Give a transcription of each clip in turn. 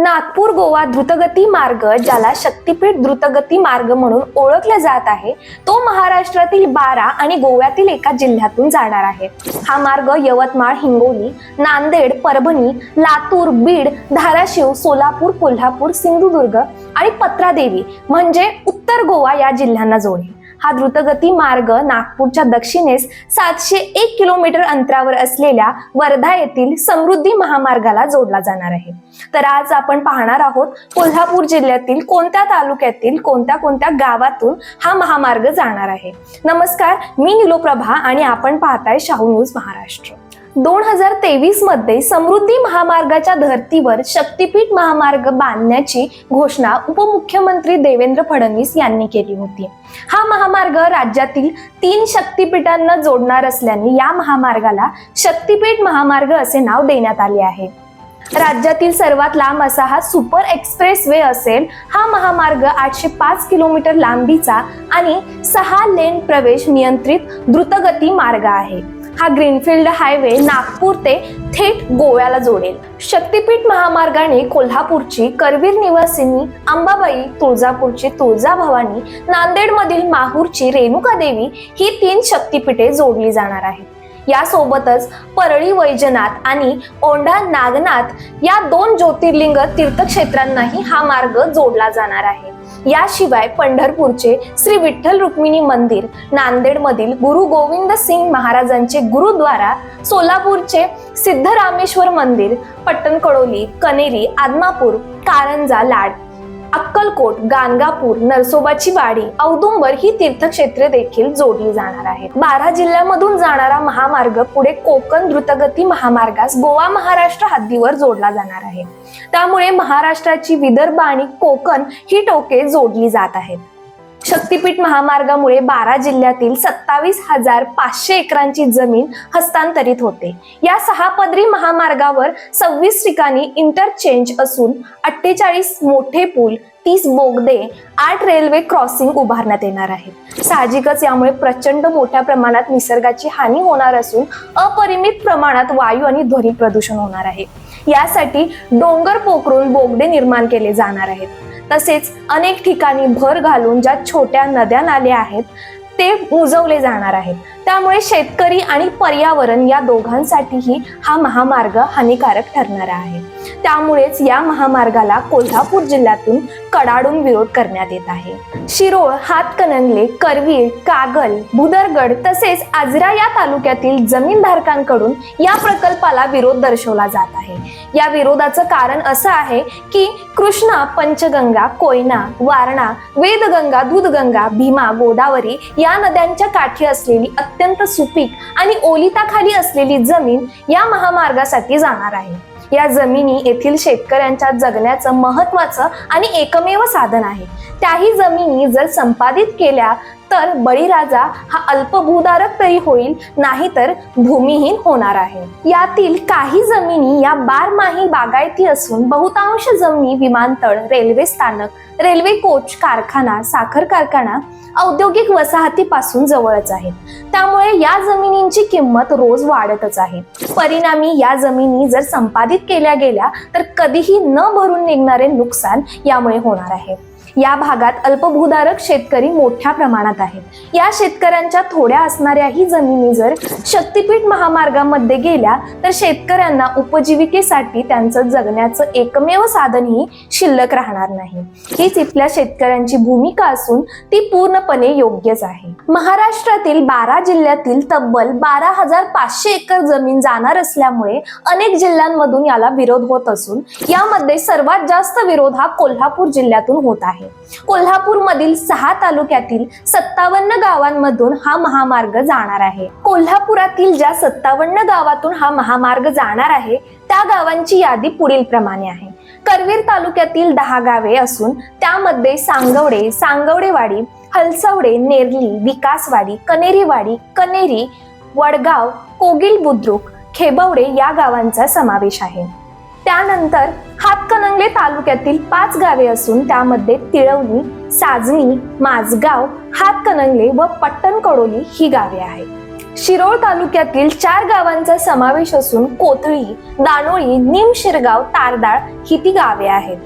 नागपूर गोवा द्रुतगती मार्ग ज्याला शक्तीपीठ द्रुतगती मार्ग म्हणून ओळखला जात आहे तो महाराष्ट्रातील बारा आणि गोव्यातील एका जिल्ह्यातून जाणार आहे. हा मार्ग यवतमाळ हिंगोली नांदेड परभणी लातूर बीड धाराशिव सोलापूर कोल्हापूर सिंधुदुर्ग आणि पत्रादेवी म्हणजे उत्तर गोवा या जिल्ह्यांना जोडेल हा द्रुतगती मार्ग नागपूरच्या दक्षिणेस सातशे एक किलोमीटर अंतरावर असलेल्या वर्धा येथील समृद्धी महामार्गाला जोडला जाणार आहे. तर आज आपण पाहणार आहोत कोल्हापूर जिल्ह्यातील कोणत्या तालुक्यातील कोणत्या कोणत्या गावातून हा महामार्ग जाणार आहे. नमस्कार मी निलोप्रभा आणि आपण पाहताय शाहू न्यूज महाराष्ट्र. दोन हजार तेवीसमध्ये समृद्धी महामार्गाच्या धर्तीवर शक्तीपीठ महामार्ग बांधण्याची घोषणा उपमुख्यमंत्री देवेंद्र फडणवीस यांनी केली होती. हा महामार्ग राज्यातील तीन शक्तीपीठांना जोडणार असल्याने या महामार्गाला शक्तीपीठ महामार्ग असे नाव देण्यात आले आहे. राज्यातील सर्वात लांब असा हा सुपर एक्सप्रेस वे असेल हा महामार्ग आठशे पाच किलोमीटर लांबीचा आणि सहा लेन प्रवेश नियंत्रित द्रुतगती मार्ग आहे. हा ग्रीनफील्ड हायवे नागपूर ते थेट गोव्याला जोडेल. शक्तीपीठ महामार्गाने कोल्हापूरची करवीर निवासिनी अंबाबाई तुळजापूरची तुळजाभवानी नांदेडमधील माहूरची रेणुका देवी ही तीन शक्तीपीठे जोडली जाणार आहेत. यासोबतच परळी वैजनाथ आणि ओंढा नागनाथ या दोन ज्योतिर्लिंग तीर्थक्षेत्रांनाही हा मार्ग जोडला जाणार आहे. याशिवाय पंढरपूरचे श्री विठ्ठल रुक्मिणी मंदिर नांदेडमधील गुरु गोविंद सिंग महाराजांचे गुरुद्वारा सोलापूरचे सिद्धरामेश्वर मंदिर पट्टणकडोली कनेरी आदमापूर कारंजा लाड अक्कलकोट गाणगापूर नरसोबाची वाडी औदुंबर ही तीर्थक्षेत्रे देखील जोडली जाणार आहेत. बारा जिल्ह्यामधून जाणारा महामार्ग पुढे कोकण द्रुतगती महामार्गास गोवा महाराष्ट्र हद्दीवर जोडला जाणार आहे. त्यामुळे महाराष्ट्राची विदर्भ आणि कोकण ही टोके जोडली जात आहेत. शक्तीपीठ महामार्गामुळे बारा जिल्ह्यातील सत्तावीस हजार पाचशे एकरांची जमीन हस्तांतरित होते. या सहा पदरी महामार्गावर सव्वीस ठिकाणी इंटरचेंज असून अठ्ठेचाळीस मोठे पूल तीस बोगदे आठ रेल्वे क्रॉसिंग उभारण्यात येणार आहेत. साहजिकच यामुळे प्रचंड मोठ्या प्रमाणात निसर्गाची हानी होणार असून अपरिमित प्रमाणात वायू आणि ध्वनी प्रदूषण होणार आहे. यासाठी डोंगर पोखरून बोगदे निर्माण केले जाणार आहेत. तसेच अनेक ठिकाणी भर घालून ज्या छोट्या नद्या नाल्या आहेत ते मुजवले जाणार आहेत. त्यामुळे शेतकरी आणि पर्यावरण या दोघांसाठीही हा महामार्ग हानिकारक ठरणार आहे. त्यामुळेच या महामार्गाला कोल्हापूर जिल्ह्यातून कडाडून विरोध करण्यात येत आहे. शिरोळ हातकणंगले करवीर कागल भुदरगड तसेच आजरा या तालुक्यातील जमीनधारकांकडून या प्रकल्पाला विरोध दर्शवला जात आहे. या विरोधाचं कारण असं आहे की कृष्णा पंचगंगा कोयना वारणा वेदगंगा दूधगंगा भीमा गोदावरी या नद्यांच्या काठी असलेली अत्यंत सुपीक आणि ओलिताखाली असलेली जमीन या महामार्गासाठी जाणार आहे. या जमिनी येथील शेतकऱ्यांच्या जगण्याचं महत्वाचं आणि एकमेव साधन आहे. त्याही जमिनी जर संपादित केल्या तर बळीराजा हा अल्पभूधारक तरी होईल नाहीतर भूमिहीन होणार आहे. यातील काही जमिनी या बारमाही बागायती असून बहुतांश जमिनी विमानतळ रेल्वे स्थानक रेल्वे कोच कारखाना साखर कारखाना औद्योगिक वसाहतीपासून जवळच आहेत. त्यामुळे या जमिनींची किंमत रोज वाढतच आहे. परिणामी या जमिनी जर संपादित केल्या गेल्या तर कधीही न भरून निघणारे नुकसान यामुळे होणार आहे. या भागात अल्पभूधारक शेतकरी मोठ्या प्रमाणात आहेत. या शेतकऱ्यांच्या थोड्या असणाऱ्याही जमिनी जर शक्तीपीठ महामार्गामध्ये गेल्या तर शेतकऱ्यांना उपजीविकेसाठी त्यांचं जगण्याचं एकमेव साधनही शिल्लक राहणार नाही. हीच इथल्या शेतकऱ्यांची भूमिका असून ती पूर्णपणे योग्यच आहे. महाराष्ट्रातील बारा जिल्ह्यातील तब्बल बारा हजार पाचशे एकर जमीन जाणार असल्यामुळे अनेक जिल्ह्यांमधून याला विरोध होत असून यामध्ये सर्वात जास्त विरोध हा कोल्हापूर जिल्ह्यातून होत आहे. आहे. कोल्हापूरमधील सहा तालुक्यातील सत्तावन्न गावांमधून हा महामार्ग जाणार आहे. कोल्हापुरातील ज्या सत्तावन्न गावातून हा महामार्ग जाणार आहे त्या गावांची यादी पुढील प्रमाणे आहे. करवीर तालुक्यातील दहा गावे असून त्यामध्ये सांगवडे सांगवडेवाडी हलसवडे नेरली विकासवाडी कनेरीवाडी कनेरी वडगाव कोगिल बुद्रुक खेबवडे या गावांचा समावेश आहे. त्यानंतर हातकणंगले तालुक्यातील पाच गावे असून त्यामध्ये तिळवणी साजणी माझगाव हातकणंगले व पट्टणकडोली ही गावे आहेत. शिरोळ तालुक्यातील चार गावांचा समावेश असून कोथळी दानोळी निम शिरगाव तारदाळ ही ती गावे आहेत.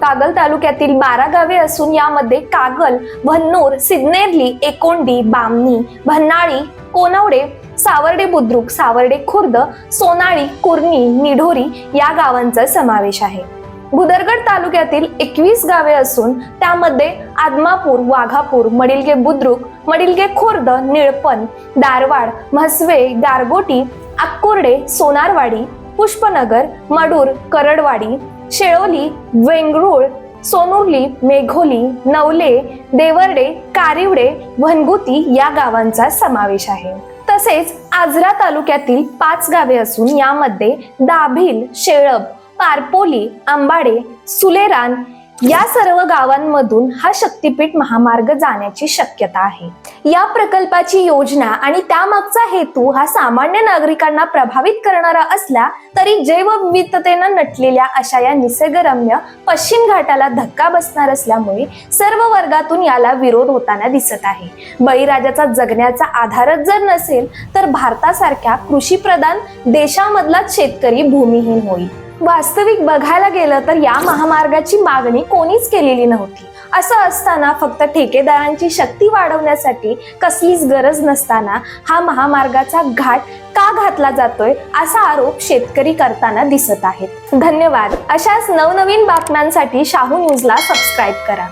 कागल तालुक्यातील बारा गावे असून यामध्ये कागल भन्नूर सिद्नेरली एकोंडी बामणी भन्नाळी कोनवडे सावर्डे बुद्रुक सावर्डे खुर्द सोनाळी कुर्णी निढोरी या गावांचा समावेश आहे. भुदरगड तालुक्यातील एकवीस गावे असून त्यामध्ये आदमापूर वाघापूर मडिलगे बुद्रुक मडिलगे खुर्द निळपण दारवाड म्हसवे गारगोटी अक्कुर्डे सोनारवाडी पुष्पनगर मडूर करडवाडी शेळोली वेंगरुळ सोनुर्ली मेघोली नवले देवर्डे कारिवडे भनगुती या गावांचा समावेश आहे. तसेच आजरा तालुक्यातील पाच गावे असून यामध्ये दाभिल शेळब पारपोली आंबाडे सुलेरान या सर्व गावांमधून हा शक्तीपीठ महामार्ग जाण्याची शक्यता आहे. या प्रकल्पाची योजना आणि त्यामागचा हेतू हा सामान्य नागरिकांना प्रभावित करणारा असला तरी जैवविविधतेनं नटलेल्या अशा या निसर्गरम्य पश्चिम घाटाला धक्का बसणार असल्यामुळे सर्व वर्गातून याला विरोध होताना दिसत आहे. बळीराजाचा जगण्याचा आधारच जर नसेल तर भारतासारख्या कृषीप्रधान देशामधलाच शेतकरी भूमिहीन होईल. वास्तविक बघायला गेलं तर या महामार्गाची मागणी कोणीच केलेली नव्हती. असं असताना फक्त ठेकेदारांची शक्ती वाढवण्यासाठी कसलीच गरज नसताना हा महामार्गाचा घाट का घातला जातोय असा आरोप शेतकरी करताना दिसत आहेत. धन्यवाद. अशाच नवनवीन बातम्यांसाठी शाहू न्यूजला सबस्क्राईब करा.